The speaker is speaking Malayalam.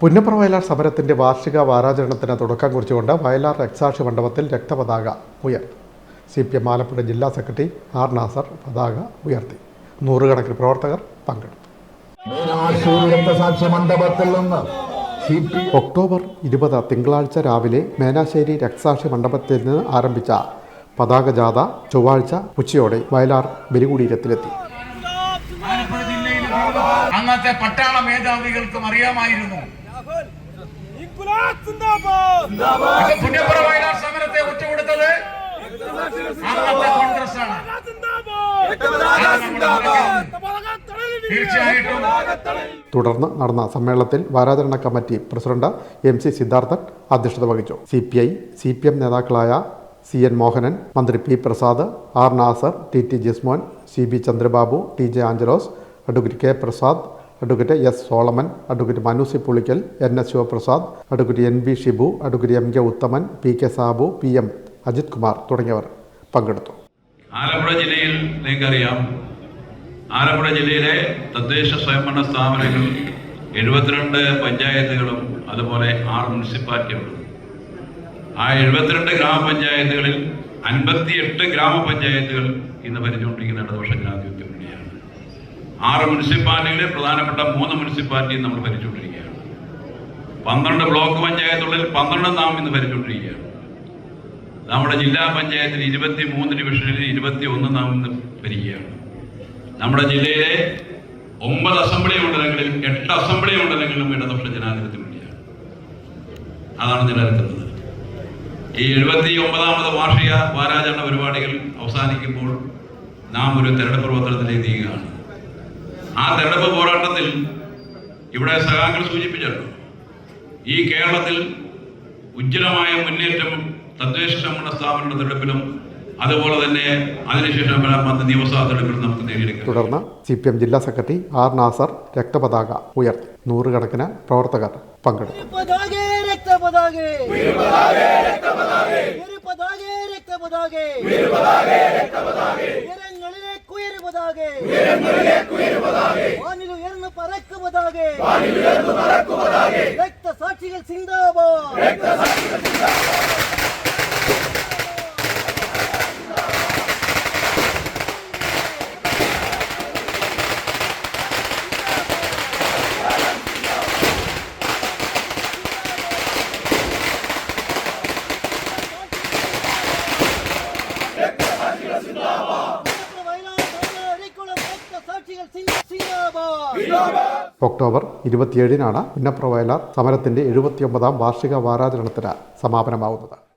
പുന്നപ്ര വയലാർ സമരത്തിന്റെ വാർഷിക വാരാചരണത്തിന് തുടക്കം കുറിച്ചുകൊണ്ട് വയലാർ രക്സാക്ഷി മണ്ഡപത്തിൽ രക്തപതാക ഉയർത്തി സി പി എം ആലപ്പുഴ ജില്ലാ സെക്രട്ടറി ആർ നാസർ പതാക ഉയർത്തി. നൂറുകണക്കിന് പ്രവർത്തകർ പങ്കെടുത്തു. രക്തസാക്ഷി മണ്ഡപത്തിൽ നിന്ന് ഒക്ടോബർ ഇരുപത് തിങ്കളാഴ്ച രാവിലെ മേനാശ്ശേരി രക്സാക്ഷി മണ്ഡപത്തിൽ നിന്ന് ആരംഭിച്ച പതാക ജാഥ ചൊവ്വാഴ്ച ഉച്ചയോടെ വയലാർ ബലികുടീരത്തിലെത്തി. അന്നത്തെ പട്ടാള മേധാവികൾക്കും അറിയാമായിരുന്നു പുന്നപ്പുറ വയലാർ സമരത്തെ അന്നത്തെ കോൺഗ്രസ് ആണ് തീർച്ചയായിട്ടും. തുടർന്ന് നടന്ന സമ്മേളനത്തിൽ വാരാചരണ committee president M C Siddharthan അധ്യക്ഷത വഹിച്ചു. C P I C P M നേതാക്കളായ സി എൻ മോഹനൻ മന്ത്രി P Prasad R Nasar T T Jismon C B Chandrababu T J Anchalose advocate K Prasad advocate S Solomon advocate Manu C Pulikkal N S Sivaprasad advocate N B Shibu advocate M K Uthaman P K Sabu P M Ajith Kumar തുടങ്ങിയവർ പങ്കെടുത്തു. ആലപ്പുഴ ജില്ലയിൽ നിങ്ങൾക്കറിയാം ആലപ്പുഴ ജില്ലയിലെ തദ്ദേശ സ്വയംഭരണ സ്ഥാപനങ്ങൾ എഴുപത്തിരണ്ട് പഞ്ചായത്തുകളും അതുപോലെ ആറ് മുനിസിപ്പാലിറ്റികളും. ആ എഴുപത്തിരണ്ട് ഗ്രാമപഞ്ചായത്തുകളിൽ അൻപത്തിയെട്ട് ഗ്രാമപഞ്ചായത്തുകൾ ഇന്ന് ഭരിച്ചുകൊണ്ടിരിക്കുന്ന ഇടതുപക്ഷ ജനാധിപത്യ മുന്നണിയാണ് ആറ് മുനിസിപ്പാലിറ്റികളിൽ പ്രധാനപ്പെട്ട മൂന്ന് മുനിസിപ്പാലിറ്റിയും നമ്മൾ ഭരിച്ചുകൊണ്ടിരിക്കുകയാണ്. പന്ത്രണ്ട് ബ്ലോക്ക് പഞ്ചായത്തുള്ളിൽ പന്ത്രണ്ട് നാം ഇന്ന് ഭരിച്ചുകൊണ്ടിരിക്കുകയാണ്. നമ്മുടെ ജില്ലാ പഞ്ചായത്തിൽ ഇരുപത്തി മൂന്ന് ഡിവിഷനിൽ ഇരുപത്തി ഒന്ന് നാം ഇന്ന് ഭരിക്കുകയാണ്. നമ്മുടെ ജില്ലയിലെ ഒമ്പത് അസംബ്ലി മണ്ഡലങ്ങളിൽ എട്ട് അസംബ്ലി മണ്ഡലങ്ങളിലും ഇടതുപക്ഷ ജനാധിപത്യ മുന്നണിയാണ് അതാണ് നിലനിൽക്കുന്നത്. ഈ എഴുപത്തി ഒമ്പതാമത് വാർഷിക വാരാചരണ പരിപാടികൾ അവസാനിക്കുമ്പോൾ നാം ഒരു തെരഞ്ഞെടുപ്പ് പ്രവർത്തനത്തിലേക്ക് നീങ്ങുകയാണ്. ആ തെരഞ്ഞെടുപ്പ് പോരാട്ടത്തിൽ ഇവിടെ സഖാക്കൾ സൂചിപ്പിച്ചല്ലോ ഈ കേരളത്തിൽ ഉജ്ജ്വലമായ മുന്നേറ്റം തദ്ദേശ സംവരണ സ്ഥാപനങ്ങളുടെ തെരഞ്ഞെടുപ്പിലും അതുപോലെ തന്നെ അതിനുശേഷം വരാൻ നിയമസഭാ തെരഞ്ഞെടുപ്പിലും നമുക്ക് നേടിയെടുക്കാം. തുടർന്ന് സി പി എം ജില്ലാ സെക്രട്ടറി ആർ നാസർ രക്തപതാക ഉയർത്തി. നൂറുകണക്കിന് പ്രവർത്തകർ പങ്കെടുത്തു. രക്തപതാകെ. பறக்குவதாக வானில் உயர்ந்து பறக்குவதாக. ரத்த சாட்சிகள் சிந்தாபா. Let's go! ഒക്ടോബർ ഇരുപത്തിയേഴിനാണ് പുന്നപ്രവയലാർ സമരത്തിന്റെ എഴുപത്തിയൊമ്പതാം വാർഷിക വാരാചരണത്തിന് സമാപനമാവുന്നത്.